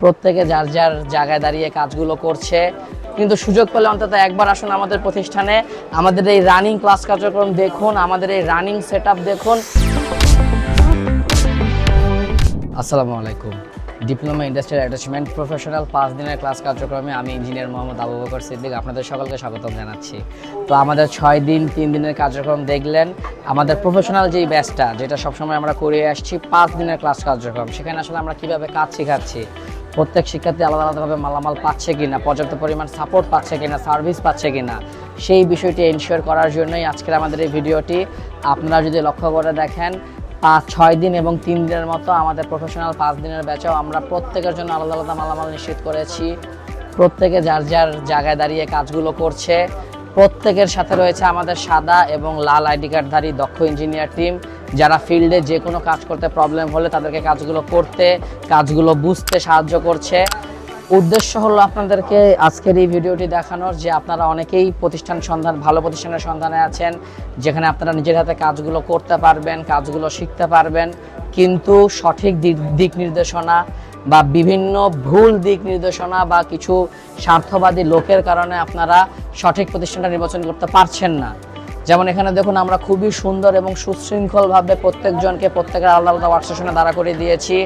প্রত্যেকে যার যার জায়গায় দাঁড়িয়ে কাজগুলো করছে। কিন্তু সুযোগ পেলে অন্তত একবার আসুন আমাদের প্রতিষ্ঠানে। আমাদের এই রানিং ক্লাস কার্যক্রম দেখুন, আমাদের এই রানিং সেট দেখুন। আসসালামু আলাইকুম। ডিপ্লোমা ইন্ডাস্ট্রিয়াল অ্যাটাচমেন্ট প্রফেশনাল পাঁচ দিনের ক্লাস কার্যক্রমে আমি ইঞ্জিনিয়ার মোহাম্মদ আবু বকর সিদ্দিক আপনাদের সকলকে স্বাগতম জানাচ্ছি। তো আমাদের ছয় দিন, তিন দিনের কার্যক্রম দেখলেন। আমাদের প্রফেশনাল যেই ব্যাচটা যেটা সবসময় আমরা করে আসছি, পাঁচ দিনের ক্লাস কার্যক্রম। সেখানে আসলে আমরা কীভাবে কাজ শেখাচ্ছি, প্রত্যেক শিক্ষার্থী আলাদা আলাদাভাবে মালামাল পাচ্ছে কিনা, পর্যাপ্ত পরিমাণ সাপোর্ট পাচ্ছে কিনা সার্ভিস পাচ্ছে কিনা, সেই বিষয়টি এনশিওর করার জন্যই আজকের আমাদের এই ভিডিওটি আপনারা যদি লক্ষ্য করে দেখেন ছয় দিন এবং তিন দিনের মতো আমাদের প্রফেশনাল পাঁচ দিনের ব্যাচেও আমরা প্রত্যেকের জন্য আলাদা আলাদা মালামাল নিশ্চিত করেছি। প্রত্যেকে যার যার জায়গায় দাঁড়িয়ে কাজগুলো করছে। প্রত্যেকের সাথে রয়েছে আমাদের সাদা এবং লাল আইডি কার্ডধারী দক্ষ ইঞ্জিনিয়ার টিম যারা ফিল্ডে যে কোনো কাজ করতে প্রবলেম হলে তাদেরকে কাজগুলো করতে, কাজগুলো বুঝতে সাহায্য করছে। উদ্দেশ্য হলো আপনাদেরকে আজকের এই ভিডিওটি দেখানোর যে আপনারা অনেকেই প্রতিষ্ঠান সন্ধান, ভালো প্রতিষ্ঠানের সন্ধানে আছেন, যেখানে আপনারা নিজের হাতে কাজগুলো করতে পারবেন, কাজগুলো শিখতে পারবেন, কিন্তু সঠিক দিক নির্দেশনা বা বিভিন্ন ভুল দিক নির্দেশনা বা কিছু স্বার্থবাদী লোকের কারণে আপনারা সঠিক প্রতিষ্ঠানটা নির্বাচন করতে পারছেন না। যেমন এখানে দেখুন আমরা খুবই সুন্দর এবং সুশৃঙ্খলভাবে প্রত্যেকজনকে প্রত্যেকের আলাদা আলাদা ওয়ার্ক স্টেশনে দাঁড়া করে দিয়েছি।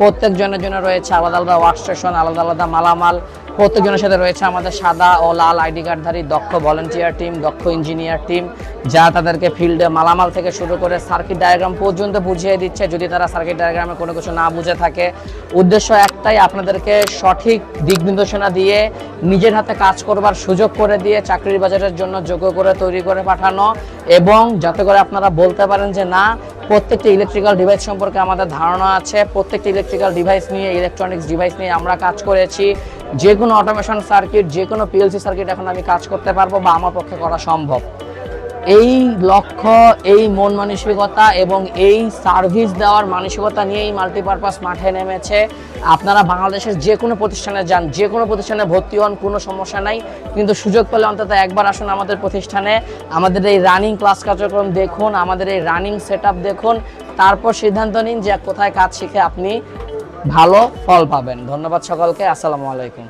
প্রত্যেকজনের জন্য রয়েছে আলাদা আলাদা ওয়ার্ক স্টেশন আলাদা আলাদা মালামাল। প্রত্যেকজনের সাথে রয়েছে আমাদের সাদা ও লাল আইডি কার্ডধারী দক্ষ ভলেন্টিয়ার টিম দক্ষ ইঞ্জিনিয়ার টিম যারা তাদেরকে ফিল্ডে মালামাল থেকে শুরু করে সার্কিট ডায়াগ্রাম পর্যন্ত বুঝিয়ে দিচ্ছে। যদি তারা সার্কিট ডায়াগ্রামে কোনো কিছু না বুঝে থাকে, উদ্দেশ্য একটাই আপনাদেরকে সঠিক দিক নির্দেশনা দিয়ে নিজের হাতে কাজ করবার সুযোগ করে দিয়ে চাকরির বাজারের জন্য যোগ্য করে তৈরি করে পাঠানো এবং যাতে করে আপনারা বলতে পারেন যে, না, প্রত্যেকটি ইলেকট্রিক্যাল ডিভাইস সম্পর্কে আমাদের ধারণা আছে। প্রত্যেকটি ইলেকট্রিক্যাল ডিভাইস নিয়ে ইলেকট্রনিক্স ডিভাইস নিয়ে আমরা কাজ করেছি। যে কোনো অটোমেশন সার্কিট যে কোনো পিএলসি সার্কিট এখন আমি কাজ করতে পারব বা আমার পক্ষে করা সম্ভব। এই লক্ষ্য, এই মন মানসিকতা এবং এই সার্ভিস দেওয়ার মানসিকতা নিয়েই মাল্টিপারপাস মাঠে নেমেছে। আপনারা বাংলাদেশের যে কোনো প্রতিষ্ঠানে যান, যে কোনো প্রতিষ্ঠানে ভর্তি হন, কোনো সমস্যা নাই। কিন্তু সুযোগ পেলে অন্তত একবার আসুন আমাদের প্রতিষ্ঠানে। আমাদের এই রানিং ক্লাস কার্যক্রম দেখুন, আমাদের এই রানিং সেট দেখুন। তারপর সিদ্ধান্ত নিন যে কোথায় কাজ শিখে আপনি ভালো ফল পাবেন। ধন্যবাদ সকলকে, আসসালামু আলাইকুম।